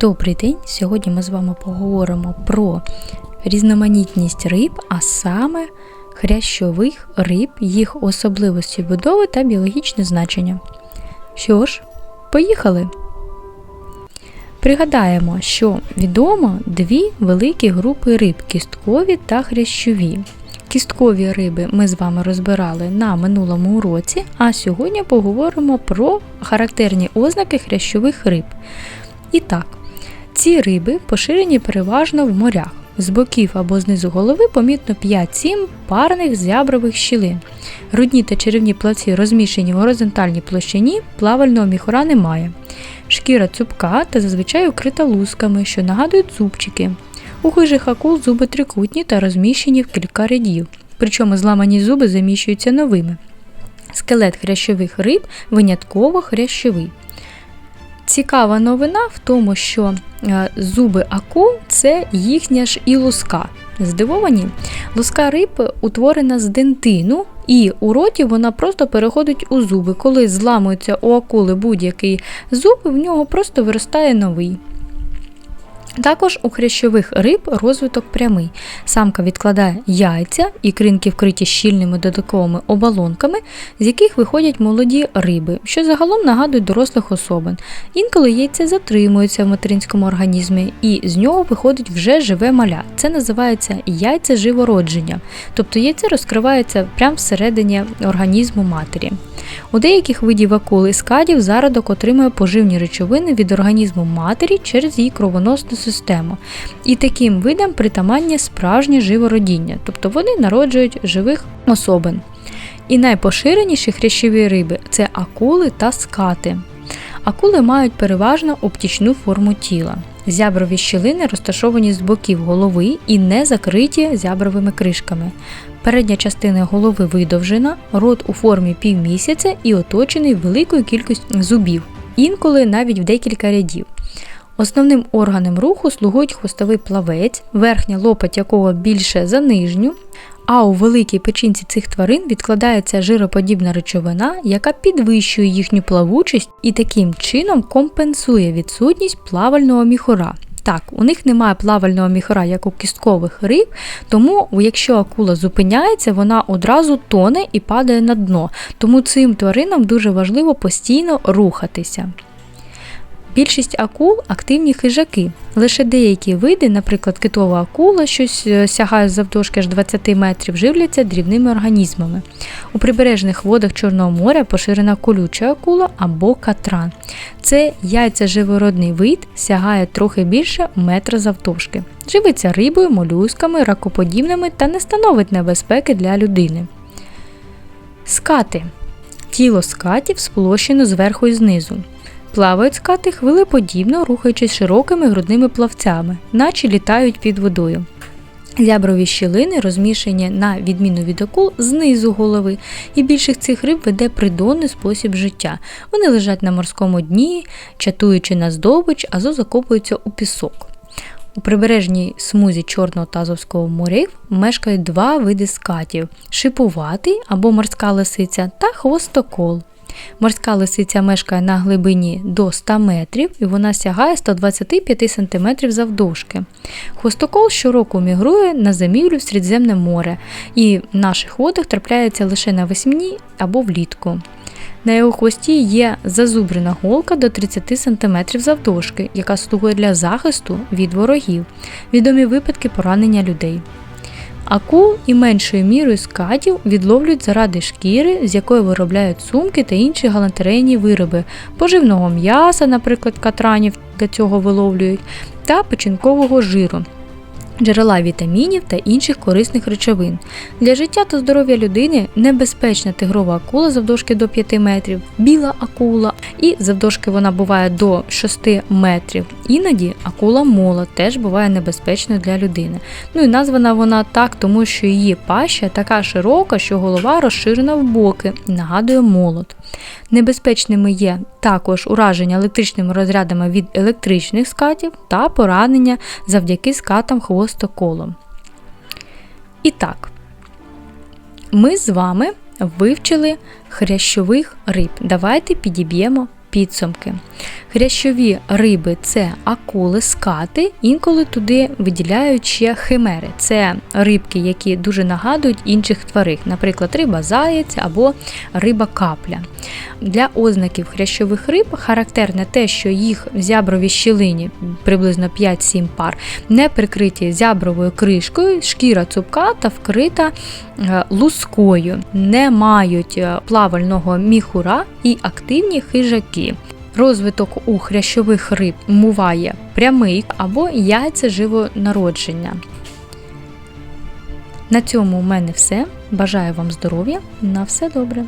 Добрий день! Сьогодні ми з вами поговоримо про різноманітність риб, а саме хрящових риб, їх особливості будови та біологічне значення. Що ж, поїхали! Пригадаємо, що відомо дві великі групи риб кісткові та хрящові. Кісткові риби ми з вами розбирали на минулому уроці, а сьогодні поговоримо про характерні ознаки хрящових риб. І так, ці риби поширені переважно в морях. З боків або знизу голови помітно 5-7 парних зябрових щілин. Грудні та черевні плавці розміщені в горизонтальній площині, плавального міхура немає. Шкіра цупка та зазвичай укрита лусками, що нагадують зубчики. У хижих акул зуби трикутні та розміщені в кілька рядів, причому зламані зуби заміщуються новими. Скелет хрящових риб винятково хрящовий. Цікава новина в тому, що е, зуби акул це їхня ж і луска. Здивовані? Луска риб утворена з дентину, і у роті вона просто переходить у зуби. Коли зламується у акули будь-який зуб, в нього просто виростає новий. Також у хрящових риб розвиток прямий. Самка відкладає яйця, ікринки вкриті щільними додатковими оболонками, з яких виходять молоді риби, що загалом нагадують дорослих особин. Інколи яйця затримуються в материнському організмі, і з нього виходить вже живе маля. Це називається яйце живородження, тобто яйце розкривається прямо всередині організму матері. У деяких видів акул і скадів зародок отримує поживні речовини від організму матері через її кровоносну систему. І таким видам притаманне справжнє живородіння, тобто вони народжують живих особин. І найпоширеніші хрящові риби це акули та скати. Акули мають переважно оптічну форму тіла. Зяброві щілини розташовані з боків голови і не закриті зябровими кришками. Передня частина голови видовжена, рот у формі півмісяця і оточений великою кількістю зубів, інколи навіть в декілька рядів. Основним органом руху слугують хвостовий плавець, верхня лопать якого більше за нижню, а у великій печінці цих тварин відкладається жироподібна речовина, яка підвищує їхню плавучість і таким чином компенсує відсутність плавального міхура. Так, у них немає плавального міхура, як у кісткових риб, тому якщо акула зупиняється, вона одразу тоне і падає на дно. Тому цим тваринам дуже важливо постійно рухатися. Більшість акул активні хижаки. Лише деякі види, наприклад, китова акула, що сягає завдовжки аж 20 метрів, живляться дрібними організмами. У прибережних водах Чорного моря поширена колюча акула або катран. Це яйцеживородний вид, сягає трохи більше метра завдовжки. Живиться рибою, молюсками, ракоподібними та не становить небезпеки для людини. Скати. Тіло скатів сполощено зверху і знизу. Плавають скати хвилеподібно, рухаючись широкими грудними плавцями, наче літають під водою. Зяброві щілини розміщені на відміну від акул знизу голови, і більших цих риб веде придонний спосіб життя. Вони лежать на морському дні, чатуючи на здобич, азо закопуються у пісок. У прибережній смузі Чорного та Азовського морів мешкають два види скатів шипуватий або морська лисиця та хвостокол. Морська лисиця мешкає на глибині до 100 метрів і вона сягає 125 см завдовжки. Хвостокол щороку мігрує на зимівлю в Середземне море і в наших водах трапляється лише навесні або влітку. На його хвості є зазубрена голка до 30 см завдовжки, яка слугує для захисту від ворогів, відомі випадки поранення людей. Акул і меншою мірою скатів відловлюють заради шкіри, з якої виробляють сумки та інші галантерейні вироби, поживного м'яса, наприклад, катранів для цього виловлюють, та печінкового жиру. Джерела вітамінів та інших корисних речовин. Для життя та здоров'я людини небезпечна тигрова акула завдовжки до 5 метрів, біла акула, і завдовжки вона буває до 6 метрів. Іноді акула мола теж буває небезпечною для людини. Ну і названа вона так, тому що її паща така широка, що голова розширена в боки нагадує молот. Небезпечними є також ураження електричними розрядами від електричних скатів та поранення завдяки скатам хвостоколом. І так, ми з вами вивчили хрящових риб. Давайте підіб'ємо підсумки. Хрящові риби це акули, скати, інколи туди виділяють ще химери. Це рибки, які дуже нагадують інших тварин, наприклад, риба заєць або риба капля. Для ознаків хрящових риб характерне те, що їх в зябровій щілині приблизно 5-7 пар не прикриті зябровою кришкою, шкіра цупка та вкрита е, лускою, не мають е, плавального міхура і активні хижаки. Розвиток у хрящових риб буває прямий або яйця живонародження. На цьому у мене все. Бажаю вам здоров'я. На все добре.